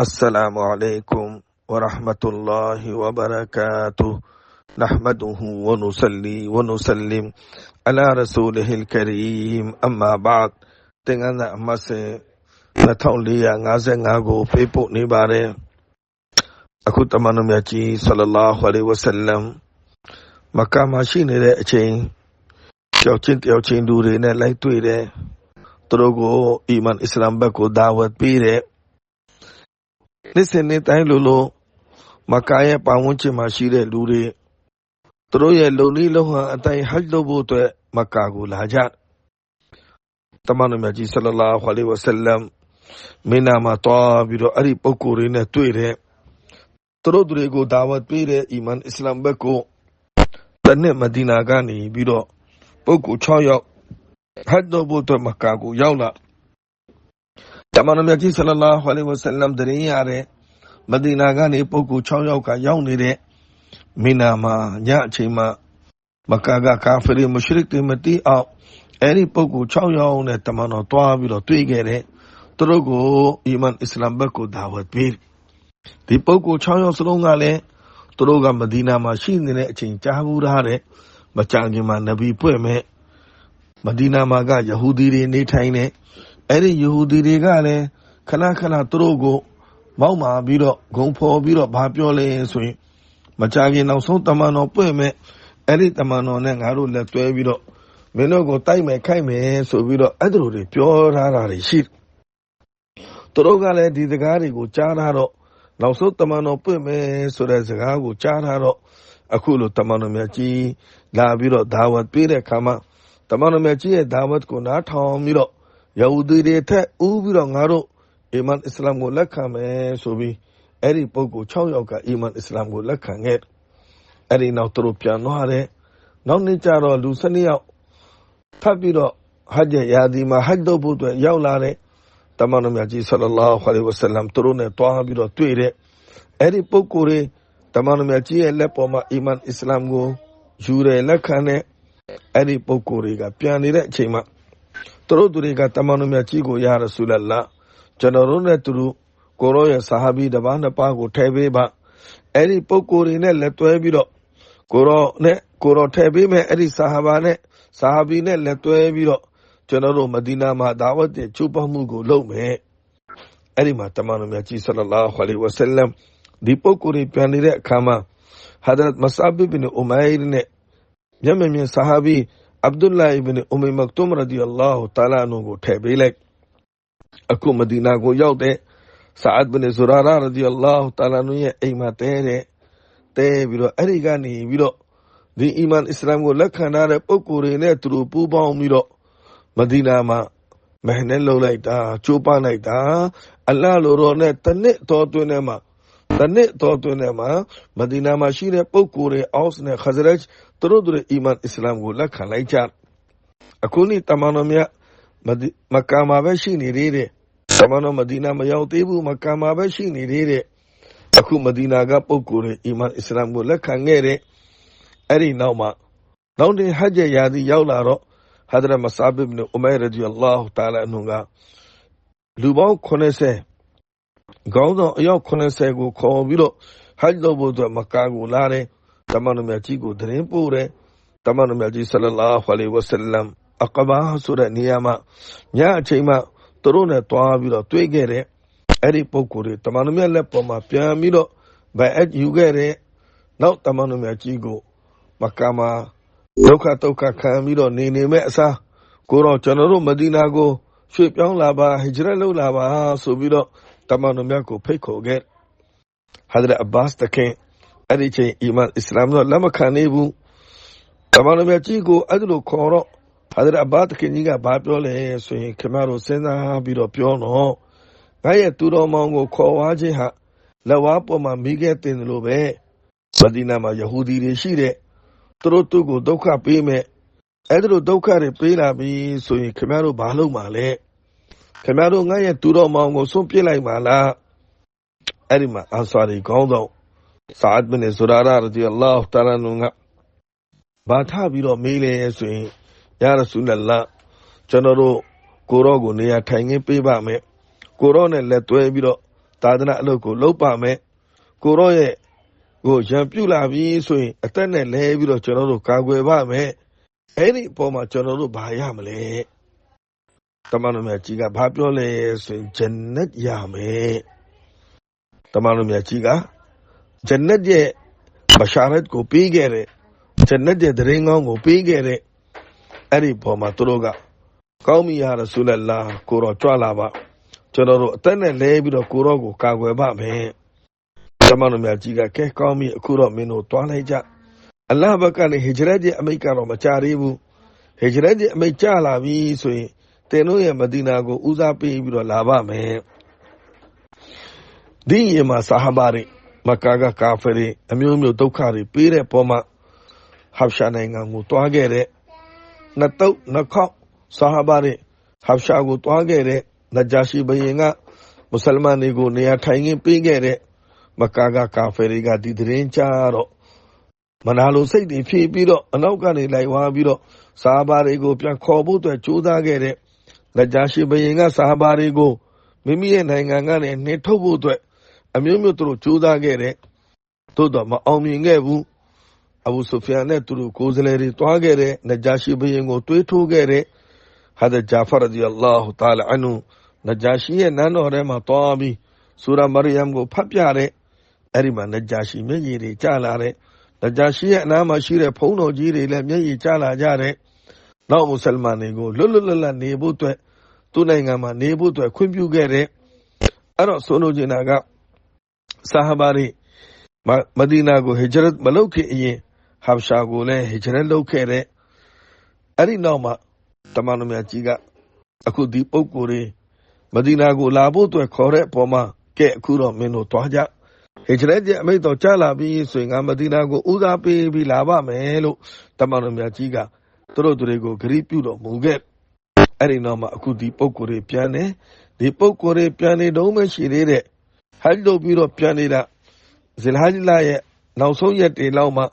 السلام عليكم ورحمة الله وبركاته نحمده ونصلي ونسلم على رسوله الكريم أما بعد သင်္ကန်းသာအမှတ်စဉ်2455ကိုဖေးပို့နေပါတယ်အခုတမန်တော်မြတ်ကြီးဆလလာဟူအလိုင်ဝဆလမ်မက္ကာမှာရှိနေတဲ့အချိန်ကြောက်ချင်းတယောက်ချင်းလူတွေနဲ့လိုက်တွေ့တယ်သူတို့ကိုအီမန်အစ္စလာမ်ဘက်ကိုဒါဝတ်ပေးတယ် နေ့စဉ်နေ့တိုင်းလိုလိုမက္ကာရဲ့ပတ်ဝန်းကျင်မှာရှိတဲ့လူတွေသူတို့ရဲ့လုံနည်းလုံဟန်အတိုင်းဟဂျ်လုပ်ဖို့အတွက်မက္ကာကိုလာကြတမန်တော်မြတ်ကြီးဆလလာဟူအလိုင်ဝဆလမ်မင်းနာမှာတွားပြီးတော့အဲ့ဒီပုံကိုယ်တွေနဲ့တွေ့တယ်သူတို့တွေကိုဒါဝတ်ပေးတဲ့အီမန်အစ္စလာမ်ဘက်ကိုတနစ်မဒီနာကနေပြီးတော့ပုဂ္ဂိုလ်6ယောက်ဟတ်တော်ဘုတ်မကာကိုရောက်လာ တမန်တော်မြတ်ကြီးဆလလာဟူအလိုင်ဝဆလမ်တရင်ရတဲ့မဒီနာကနေပုဂ္ဂိုလ်6ယောက်ကရောက်နေတဲ့မင်းနာမှာညအချိန်မှာမကာကကာဖရီမရှရစ်တွေမတီးအောင်အဲ့ဒီပုဂ္ဂိုလ်6ယောက်နဲ့တမန်တော်တွားပြီးတော့တွေ့ခဲ့တဲ့သူတို့ကိုအီမန်အစ္စလာမ်ဘက်ကိုဒါဝတ်ပေးဒီပုဂ္ဂိုလ်6ယောက်စလုံးကလည်းသူတို့ကမဒီနာမှာရှိနေတဲ့အချိန်ကြားဘူးထားတဲ့မကြခင်မှာနဗီပွင့်မဲ့မဒီနာမှာကယဟူဒီတွေနေထိုင်နေ အဲ့ဒီယဟူဒီတွေကလည်းခဏခဏသူတို့ကိုမောက်မာပြီးတော့ဂုံဖော်ပြီးတော့ဘာပြောလဲဆိုရင်မကြခင်နောက်ဆုံးတမန်တော်ပွင့်မဲ့အဲ့ဒီတမန်တော်နဲ့ငါတို့လက်တွဲပြီးတော့မင်းတို့ကိုတိုက်မယ်ခိုက်မယ်ဆိုပြီးတော့အဲ့ဒါတွေပြောထားတာတွေရှိတယ်သူတို့ကလည်းဒီစကားတွေကိုကြားထားတော့နောက်ဆုံးတမန်တော်ပွင့်မယ်ဆိုတဲ့စကားကိုကြားထားတော့အခုလိုတမန်တော်မြတ်ကြီးလာပြီးတော့ဒါဝတ်ပေးတဲ့ခါမှာတမန်တော်မြတ်ကြီးရဲ့ဒါဝတ်ကိုနားထောင်ပြီးတော့ ယဟူဒီတွေထက်ဦးပြီးတော့ငါတို့အီမန်အစ္စလာမ်ကိုလက်ခံမယ်ဆိုပြီးအဲ့ဒီပုဂ္ဂိုလ်6ယောက်ကအီမန်အစ္စလာမ်ကိုလက်ခံခဲ့အဲ့ဒီနောက်သူတို့ပြန်သွားတယ်နောက်နေ့ကျတော့လူ12ယောက်ဖတ်ပြီးတော့ဟဂျ်ရာဒီမှာဟဂျ်လုပ်ဖို့အတွက်ရောက်လာတဲ့တမန်တော်မြတ်ကြီးဆလလာဟူအလိုင်ဝဆလမ်သူတို့နဲ့တွားပြီးတော့တွေ့တဲ့အဲ့ဒီပုဂ္ဂိုလ်တွေတမန်တော်မြတ်ကြီးရဲ့လက်ပေါ်မှာအီမန်အစ္စလာမ်ကိုယူရလက်ခံတဲ့အဲ့ဒီပုဂ္ဂိုလ်တွေကပြန်နေတဲ့အချိန်မှာ သူတို့သူတွေကတမန်တော်မြတ်ကြီးကိုယာရဆူလလာကျွန်တော်တို့နဲ့သူတို့ကိုရောရဲ့ဆာဟာဘီတပါးနှစ်ပါးကိုထဲပေးပါအဲ့ဒီပုဂ္ဂိုလ်တွေနဲ့လက်တွဲပြီးတော့ကိုရောနဲ့ကိုရောထဲပေးမယ်အဲ့ဒီဆာဟာဘာနဲ့ဆာဟာဘီနဲ့လက်တွဲပြီးတော့ကျွန်တော်တို့မဒီနာမှာဒါဝတ်တဲ့ချိုးပေါမှုကိုလုပ်မယ်အဲ့ဒီမှာတမန်တော်မြတ်ကြီးဆလလာဟူအလိုင်ဝဆလမ်ဒီပုဂ္ဂိုလ်တွေပြန်နေတဲ့အခါမှာဟာဒရတ်မဆာဘီဘင်ဥမိုင်နဲ့မျက်မြင်မြင်ဆာဟာဘီ အဗ်ဒူလာအီဘင်ဥမိမက်တုမ်ရဒီအလ္လာဟူတာလာနုကိုထည့်ပေးလိုက်အခုမဒီနာကိုရောက်တဲ့ဆာအဒ်ဘင်ဇူရာရာရဒီအလ္လာဟူတာလာနုရဲ့အိမ်မှာတဲတဲ့တဲပြီးတော့အဲ့ဒီကနေပြီးတော့ဒီအီမန်အစ္စလာမ်ကိုလက်ခံထားတဲ့ပုဂ္ဂိုလ်တွေနဲ့သူတို့ပူးပေါင်းပြီးတော့မဒီနာမှာမဟနဲ့လှုပ်လိုက်တာကျိုးပလိုက်တာအလ္လာဟ်လိုတော့နဲ့တနစ်တော်တွင်ထဲမှာ ။တနှစ်အတောအတွင်းထဲမှာ မဒီနာမှာရှိတဲ့ ပုဂ္ဂိုလ်တွေ Aus နဲ့ Khazraj သူတို့တွေ အီမန်အစ္စလာမ်ကို လက်ခံလိုက်ကြ။အခုနှစ် တမန်တော်များ မက္ကာမှာပဲ ရှိနေသေးတယ်။တမန်တော် မဒီနာ မရောက်သေးဘူး။မက္ကာမှာပဲ ရှိနေသေးတယ်။အခု မဒီနာက ပုဂ္ဂိုလ်တွေ အီမန်အစ္စလာမ်ကို လက်ခံခဲ့တယ်။အဲဒီနောက်မှာ နောက်နှစ် ဟဂျ်ရာသီ ရောက်လာတော့ Hazrat Mus'ab ibn Umair က လူပေါင်း ခေါင်းဆောင်အယောက်80ကို ခေါ်ပြီးတော့ဟဂျ်လုပ်ဖို့အတွက်မကာကိုလာတယ် တမန်တော်မြတ်ကြီးကို သတင်းပို့တယ် တမန်တော်မြတ်ကြီး ဆလလာဟူအလိုင်ဝဆလမ်အကဘာဆိုတဲ့နေရာမှာ ညအချိန်မှာ သူတို့နဲ့တွားပြီးတော့ တွေ့ခဲ့တဲ့အဲ့ဒီပုံကိုယ်တွေ တမန်တော်မြတ်လက်ပေါ်မှာ ပြန်ပြီးတော့ဘိုင်အက်ယူခဲ့တဲ့နောက် တမန်တော်မြတ်ကြီးကို မကာမှာ ဒုက္ခဒုက္ခခံပြီးတော့ နေနေမဲ့အစား ကိုတော့ကျွန်တော်တို့ မဒီနာကို ရွှေ့ပြောင်းလာပါဟဂျရတ်လုပ်လာပါဆိုပြီးတော့ တမန်တော်မြတ်ကိုဖိတ်ခေါ်ခဲ့ဟာဒရအဘတ်တခင်အဲ့ဒီချိန်အီမန်အစ္စလာမ်တော့လက်မခံနိုင်ဘူးတမန်တော်မြတ်ကြီးကိုအဲ့ဒီလိုခေါ်တော့ဟာဒရအဘတ်တခင်ကြီးကဘာပြောလဲဆိုရင်ခင်ဗျားတို့စဉ်းစားပြီးတော့ပြောတော့ငါရဲ့သူတော်မောင်ကိုခေါ်ဝါခြင်းဟာလက်ဝါးပေါ်မှာမိခဲ့တင်တယ်လို့ပဲမဒီနာမှာယဟူဒီတွေရှိတဲ့သူတို့သူ့ကိုဒုက္ခပေးမဲ့အဲ့ဒါလိုဒုက္ခတွေပေးလာပြီဆိုရင်ခင်ဗျားတို့ဘာလုပ်မှာလဲ ခင်ဗျားတို့ငါရဲ့သူတော်မောင်ကိုဆုံးပြစ်လိုက်ပါလားအဲ့ဒီမှာအန်ဆာရီခေါင်းဆောင်ဆာအဒ်ဘင်ဇူရာရာရဒီအလ္လာဟ်တာလာနုကဘာထပြီးတော့မေးလဲဆိုရင်ယာရဆူလလာကျွန်တော်တို့ကိုရောကိုနေရာထိုင်ခင်းပေးပါမယ်ကိုရောနဲ့လက်တွဲပြီးတော့သာသနာအလုပ်ကိုလုပ်ပါမယ်ကိုရောရဲ့ကိုရံပြုလာပြီဆိုရင်အသက်နဲ့လဲပြီးတော့ကျွန်တော်တို့ကာကွယ်ပါမယ်အဲ့ဒီအပေါ်မှာကျွန်တော်တို့ဘာရမလဲ တမန်တော်မြတ်ကြီးကဘာပြောလဲဆိုရင်ဂျန်နတ်ရမယ်တမန်တော်မြတ်ကြီးကဂျန်နတ်ရဲ့ဘရှာရတ်ကိုပေးခဲ့တဲ့ဂျန်နတ်ရဲ့တရင်ကောင်းကိုပေးခဲ့တဲ့အဲ့ဒီပေါ်မှာသူတို့ကကောင်းပြီယာရဆူလလာကိုတော့ကြွလာပါကျွန်တော်တို့အသက်နဲ့လဲပြီးတော့ကိုရောကိုကာကွယ်ပါမယ်တမန်တော်မြတ်ကြီးကကဲကောင်းပြီအခုတော့မင်းတို့တွားလိုက်ကြအလ္လာဟ်ဘက်ကနေဟဂျရတ်ရဲ့အမိတ်ကတော့မကြသေးဘူးဟဂျရတ်ရဲ့အမိတ်ကြလာပြီဆိုရင် တင်တို့ရဲ့မဒီနာကိုဦးစားပေးပြီးတော့လာပါမယ်ဒီရင်မှာဆာဟာဘာတွေမကာကကာဖရီအမျိုးမျိုးဒုက္ခတွေပေးတဲ့ပေါ်မှာဟဘရှာနိုင်ငံကိုတွားခဲ့တဲ့နှစ်တုပ်နှစ်ခေါက်ဆာဟာဘာတွေဟဘရှာကိုတွားခဲ့တဲ့နဂျာရှိဘယင်ကမွတ်စလမန်တွေကိုနေရာထိုင်ခင်းပေးခဲ့တဲ့မကာကကာဖရီကဒီသတင်းကြတော့မနာလိုစိတ်တွေဖြည့်ပြီးတော့အနောက်ကနေလိုက်ဝါပြီးတော့ဆာဟာဘာတွေကိုပြန်ခေါ်ဖို့အတွက်ကြိုးစားခဲ့တဲ့ နဂျာရှိဘယင်ကဆာဟာဘာတွေကိုမိမိရဲ့နိုင်ငံကနေနှင်ထုတ်ဖို့အတွက်အမျိုးမျိုးသူတို့ကြိုးစားခဲ့တဲ့သို့တော့မအောင်မြင်ခဲ့ဘူးအဘူဆူဖီယန်နဲ့သူတို့ကိုယ်စားလှယ်တွေတွားခဲ့တဲ့နဂျာရှိဘယင်ကိုတွေးထိုးခဲ့တဲ့ဟာဒဂျာဖာရဒီအလ္လာဟူတာလာအန်နူနဂျာရှိရဲ့နန်းတော်ထဲမှာတွားပြီးဆူရာမရိယမ်ကိုဖတ်ပြတဲ့အဲ့ဒီမှာနဂျာရှိမျက်ရည်တွေကျလာတဲ့နဂျာရှိရဲ့အနားမှာရှိတဲ့ဖုံးတော်ကြီးတွေလည်းမျက်ရည်ကျလာကြတဲ့ နောက်မွတ်စလမန်တွေကိုလွတ်လွတ်လပ်လပ်နေဖို့အတွက်သူ့နိုင်ငံမှာနေဖို့အတွက်ခွင့်ပြုခဲ့တဲ့အဲ့တော့ဆိုလိုချင်တာကဆာဟာဘာတွေမဒီနာကိုဟဂျရတ်မလုပ်ခင်အရင်ဟဘရှာကိုလည်းဟဂျရတ်လုပ်ခဲ့တဲ့အဲ့ဒီနောက်မှာတမန်တော်မြတ်ကြီးကအခုဒီပုဂ္ဂိုလ်တွေမဒီနာကိုလာဖို့အတွက်ခေါ်တဲ့အပေါ်မှာကဲအခုတော့မင်းတို့တွားကြဟဂျရတ်ရဲ့အမိတ်တော်ကြားလာပြီးဆိုရင်ငါမဒီနာကိုဦးစားပေးပြီးလာပါမယ်လို့တမန်တော်မြတ်ကြီးက သူတို့တွေကိုဂရိပြုတော်မူခဲ့အဲ့ဒီနောက်မှာအခုဒီပုဂ္ဂိုလ်တွေပြန်တယ်ဒီပုဂ္ဂိုလ်တွေပြန်နေတော့မှရှိသေးတဲ့ဟဂျ်လုပ်ပြီးတော့ပြန်နေတာဇလဟဂျ်လာရဲ့နောက်ဆုံးရက်တွေလောက်မှ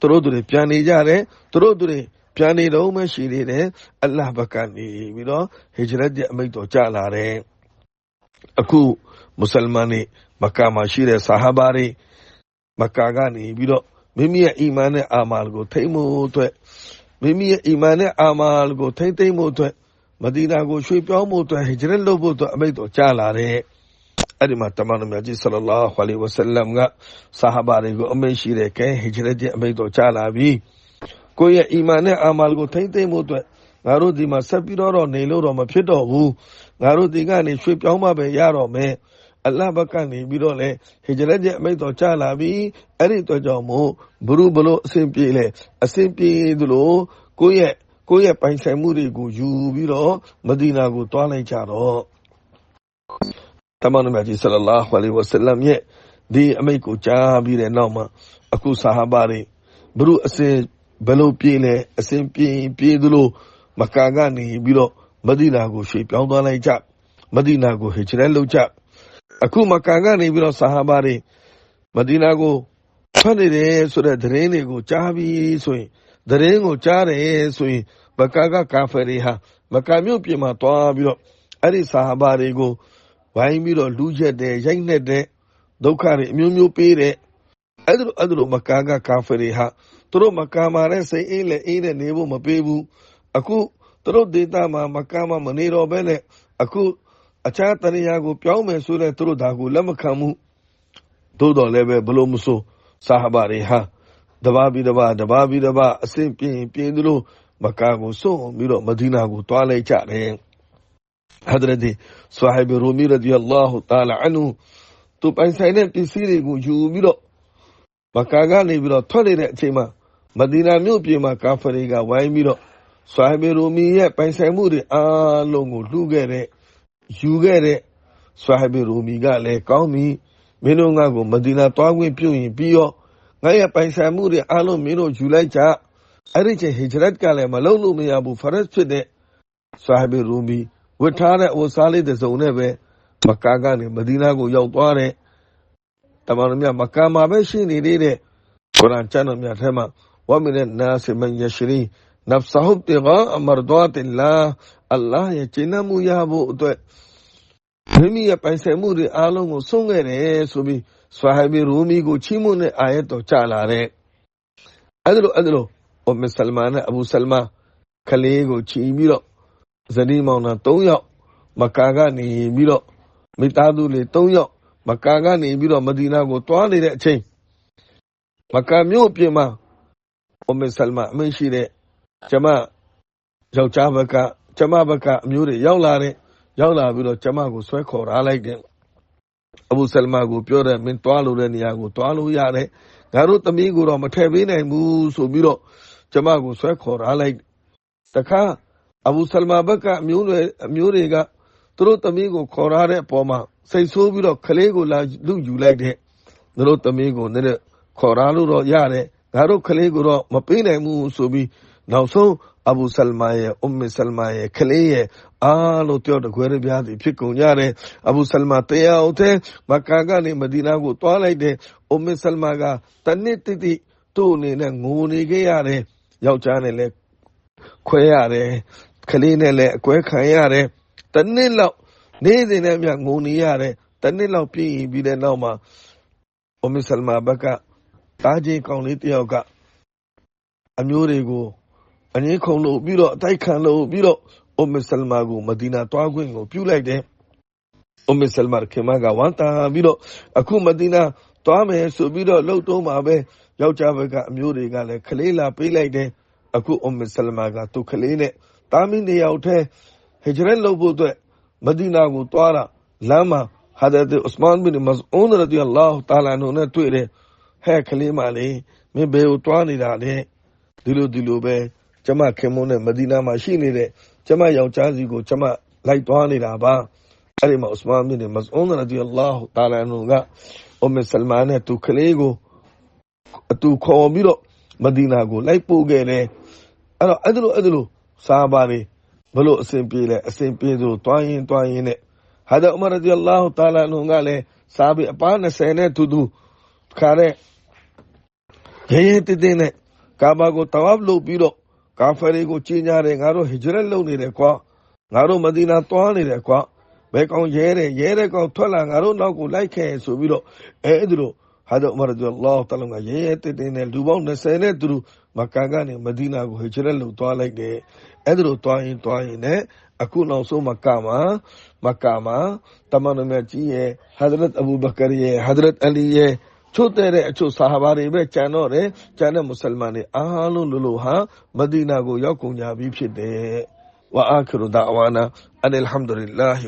သူတို့တွေပြန်နေကြတယ်သူတို့တွေပြန်နေတော့မှရှိသေးတယ်အလ္လာဟ်ဘက်ကနေပြီးတော့ဟဂျရတ်ရဲ့အမိန့်တော်ကြလာတယ်အခုမွတ်စလမန်တွေမက္ကာမှာရှိတဲ့ဆာဟာဘာတွေမက္ကာကနေပြီးတော့ မိမိရဲ့အီမန်နဲ့အာမာလ်ကိုထိမ့်မှုအတွက်မိမိရဲ့အီမန်နဲ့အာမာလ်ကိုထိမ့်သိမ့်မှုအတွက်မဒီနာကိုရွှေ့ပြောင်းမှုအတွက်ဟဂျရတ်လုပ်ဖို့အတွက်အမိန့်တော်ကြားလာတဲ့အဲ့ဒီမှာတမန်တော်မြတ်ကြီးဆလလာဟူအလိုင်ဝဆလမ်ကဆာဟာဘာတွေကိုအမိန့်ရှိတဲ့ကဲဟဂျရတ်ရဲ့အမိန့်တော်ကြားလာပြီးကိုယ့်ရဲ့အီမန်နဲ့အာမာလ်ကိုထိမ့်သိမ့်မှုအတွက်ငါတို့ဒီမှာဆက်ပြီးတော့နေလို့တော့မဖြစ်တော့ဘူးငါတို့ဒီကနေရွှေ့ပြောင်းမှပဲရတော့မယ် အလ္လာဟ်ဘက်ကနေပြီးတော့လေဟဂျရတ်ရဲ့အမိန့်တော်ကြားလာပြီးအဲ့ဒီတော့ကြောင့်မို့ဘုရုဘလို့အစဉ်ပြေလေအစဉ်ပြေသလိုကိုယ့်ရဲ့ကိုယ့်ရဲ့ပိုင်ဆိုင်မှုတွေကိုယူပြီးတော့မဒီနာကိုတွားလိုက်ကြတော့တမန်တော်မြတ်ကြီးဆလလာဟူအလိုင်ဝဆလမ်ရဲ့ဒီအမိန့်ကိုကြားပြီးတဲ့နောက်မှာအခုဆာဟာဘာတွေဘုရုအစဉ်ဘယ်လိုပြေလဲအစဉ်ပြေပြေသလိုမကာကနေပြီးတော့မဒီနာကိုရွှေ့ပြောင်းသွားလိုက်ကြမဒီနာကိုဟဂျရတ်လုပ်ကြ အခုမကာကနေပြီးတော့ဆာဟာဘာတွေမဒီနာကိုထွက်နေတယ်ဆိုတဲ့သတင်းတွေကိုကြားပြီးဆိုရင်သတင်းကိုကြားတယ်ဆိုရင်မကာကကာဖရီဟာမကာမြို့ပြင်မှာတွားပြီးတော့အဲ့ဒီဆာဟာဘာတွေကိုဝိုင်းပြီးတော့လူချက်တယ်ရိုက်နှက်တဲ့ဒုက္ခတွေအမျိုးမျိုးပေးတဲ့အဲ့ဒါလိုအဲ့ဒါလိုမကာကကာဖရီဟာသူတို့မကာမာတဲ့စိတ်အေးလက်အေးတဲ့နေဖို့မပေးဘူးအခုသူတို့ဒေတာမှာမကာမမနေတော့ဘဲနဲ့အခု အခြားတရယာကို ပြောင်းမယ်ဆိုတဲ့သူတို့ဒါကို လက်မခံဘူး သို့တော်လည်းပဲဘလို့မဆို ဆာဟာဘာတွေဟာတဘာပြီးတဘာတဘာပြီးတဘာအဆင့်ပြင်းပြင်းသလိုမကာကို စွန့်ပြီးတော့ မဒီနာကိုတွားလိုက်ကြတယ်ဟဒရဒီဆာဟဘီရူမီရဒီအလ္လာဟူတာလာအန်ဟူသူ ပိုင်ဆိုင်တဲ့ ပစ္စည်းတွေကို ယူပြီးတော့ မကာကနေပြီးတော့ထွက်နေတဲ့အချိန်မှာ မဒီနာမြို့ပြင်မှာ ကာဖရီကဝိုင်းပြီးတော့ဆာဟဘီရူမီရဲ့ ပိုင်ဆိုင်မှုတွေအားလုံးကိုလှူခဲ့တဲ့ ယူခဲ့တဲ့ဆာဟဘီရူမီကလည်းကောင်းပြီမင်းတို့ငါ့ကိုမဒီနာသွားခွင့်ပြုရင်ပြီးရောငါရဲ့ပိုင်ဆိုင်မှုတွေအားလုံးမင်းတို့ယူလိုက်ကြအဲ့ဒီချိန်ဟဂျရတ်ကလည်းမလုပ်လို့မရဘူးဖရက်ဖြစ်တဲ့ဆာဟဘီရူမီဝတ်ထားတဲ့ဝတ်စားလေးတစ်စုံနဲ့ပဲမကာကနေမဒီနာကိုရောက်သွားတဲ့တမန်တော်မြတ်မကာမှာပဲရှိနေသေးတဲ့ကုရ်အာန်ကျမ်းတော်မြတ်ထဲမှာဝမင်နာစမန်ယရှရီ နဖ်ဆဟူတီဂါအမရဒတ်လာအလ္လာဟ်ရဲ့ကျင့်မှုရဖို့အတွက်မိမိရဲ့ပိုင်ဆိုင်မှုတွေအားလုံးကိုဆုံးခဲ့တယ်ဆိုပြီးဆွာဟဘီရူမီကိုချီးမွမ်းတဲ့အာယတ်တော်ကြားလာတဲ့အဲ့ဒါလိုအဲ့ဒါလိုအမဆလမာနဲ့အဘူဆလမာကလေးကိုချီးပြီးတော့ဇနီးမောင်နှံ၃ယောက်မကာကနေပြီးတော့မိသားစုလေး၃ယောက်မကာကနေပြီးတော့မဒီနာကိုတွားနေတဲ့အချိန်မကာမြို့အပြင်မှာအမဆလမာအမေရှိတဲ့ ကျမယောက်ျားဘက်ကကျမဘက်က အမျိုးတွေရောက်လာတဲ့ရောက်လာပြီးတော့ကျမကိုဆွဲခေါ်ထားလိုက်တယ်အဘူဆလမာကိုပြောတယ်မင်းတွားလို့တဲ့နေရာကိုတွားလို့ရတယ်ငါတို့သမီးကိုတော့မထည့်ပေးနိုင်ဘူးဆိုပြီးတော့ကျမကိုဆွဲခေါ်ထားလိုက်တခါအဘူဆလမာဘက်ကအမျိုးတွေအမျိုးတွေကသူတို့သမီးကိုခေါ်ထားတဲ့အပေါ်မှာစိတ်ဆိုးပြီးတော့ကလေးကိုလာလူယူလိုက်တဲ့သူတို့သမီးကိုနည်းနည်းခေါ်ထားလို့တော့ရတယ်ငါတို့ကလေးကိုတော့မပေးနိုင်ဘူးဆိုပြီး နောက်ဆုံးအဘူဆလမာရဲ့အုမ်မဆလမာရဲ့ကလေးရဲ့အားလို့ပြောတဲ့ခွဲရပြားစီဖြစ်ကုန်ကြတယ်အဘူဆလမာတရားဦးတဲ့မက္ကာကနေမဒီနာကိုတွားလိုက်တဲ့အုမ်မဆလမာကတနစ်တိတိတို့အနေနဲ့ငိုနေခဲ့ရတယ်ယောက်ျားနဲ့လည်းခွဲရတယ်ကလေးနဲ့လည်းအကွဲခံရတယ်တနစ်လောက်နေ့စဉ်နဲ့မြငိုနေရတယ်တနစ်လောက်ပြည့်ပြီးတဲ့နောက်မှာအုမ်မဆလမာဘက်ကတားကြီးကောင်လေးတယောက်က အမျိုးတွေကို အငင်းခုံလို့ပြီးတော့အတိုက်ခံလို့ပြီးတော့အုမ်မဆလမာကိုမဒီနာတွားခွင့်ကိုပြုလိုက်တယ်အုမ်မဆလမာခင်မကဝန်တာပြီးတော့အခုမဒီနာတွားမယ်ဆိုပြီးတော့လှုပ်တော့မှာပဲယောက်ျားဘက်ကအမျိုးတွေကလည်းခလေးလာပေးလိုက်တယ်အခုအုမ်မဆလမာကသူခလေးနဲ့တာမီနေရောက်တဲ့ဟဂျရက်လုပ်ဖို့အတွက်မဒီနာကိုတွားတာလမ်းမှာဟာဒတ်ဥစမန်ဘင်မဇ်အွန်ရဒီအလ္လာဟ်တာလာနိုနဲ့တွေ့တယ်ဟဲ့ခလေးမလေးမင်းဘယ်ကိုတွားနေတာလဲဒီလိုဒီလိုပဲ ကျမခင်မုန်းနဲ့မဒီနာမှာရှိနေတဲ့ကျမယောက်ျားစီကိုကျမလိုက်သွားနေတာပါအဲ့ဒီမှာဥစမန်ဘင်မဇ်အွန်ရဒီအလ္လာဟ်တာလာနိုကအုမ်မဆလမာနဲ့သူကလေးကိုအတူခေါ်ပြီးတော့မဒီနာကိုလိုက်ပို့ခဲ့တယ်အဲ့တော့အဲ့ဒါလိုအဲ့ဒါလိုစားပါလေဘလို့အစဉ်ပြေလဲအစဉ်ပြေဆိုတွားရင်တွားရင်နဲ့ဟာဒအမရဒီအလ္လာဟ်တာလာနိုကလည်းစားပြီးအပား20နဲ့တူတူခါတဲ့ရဲရဲတင်းတင်းနဲ့ကာဘာကိုတဝပ်လုပ်ပြီးတော့ ကာဖရီကိုကြီးညာတယ်ငါတို့ဟဂျရက်လုပ်နေတယ်ကွာငါတို့မဒီနာသွားနေတယ်ကွာဘယ်ကောင်ရဲတယ်ရဲတဲ့ကောင်ထွက်လာငါတို့နောက်ကိုလိုက်ခဲ့ဆိုပြီးတော့အဲဒါလိုဟာဒ်ဥမရဒီအလ္လာဟ်တလန်ကရဲရဲတင်းတင်းနဲ့လူပေါင်း20နဲ့သူတို့မက္ကာကနေမဒီနာကိုဟဂျရက်လုပ်သွားလိုက်တယ်အဲဒါလိုသွားရင်သွားရင်နဲ့အခုနောက်ဆုံးမက္ကာမှာမက္ကာမှာတမန်တော်မြတ်ကြီးရဲ့ဟဇရတ်အဘူဘကာရဲ့ဟဇရတ်အလီရဲ့ ချို့တဲ့အချို့ဆာဟာဘာတွေပဲကြံတော့တယ်ကျန်တဲ့မွတ်စလမန်တွေအားလုံးလိုလိုဟာမဒီနာကိုရောက်ကုန်ကြပြီဖြစ်တယ်ဝါအာခရူဒါဝါနာအလ်ဟမ်ဒူလ illah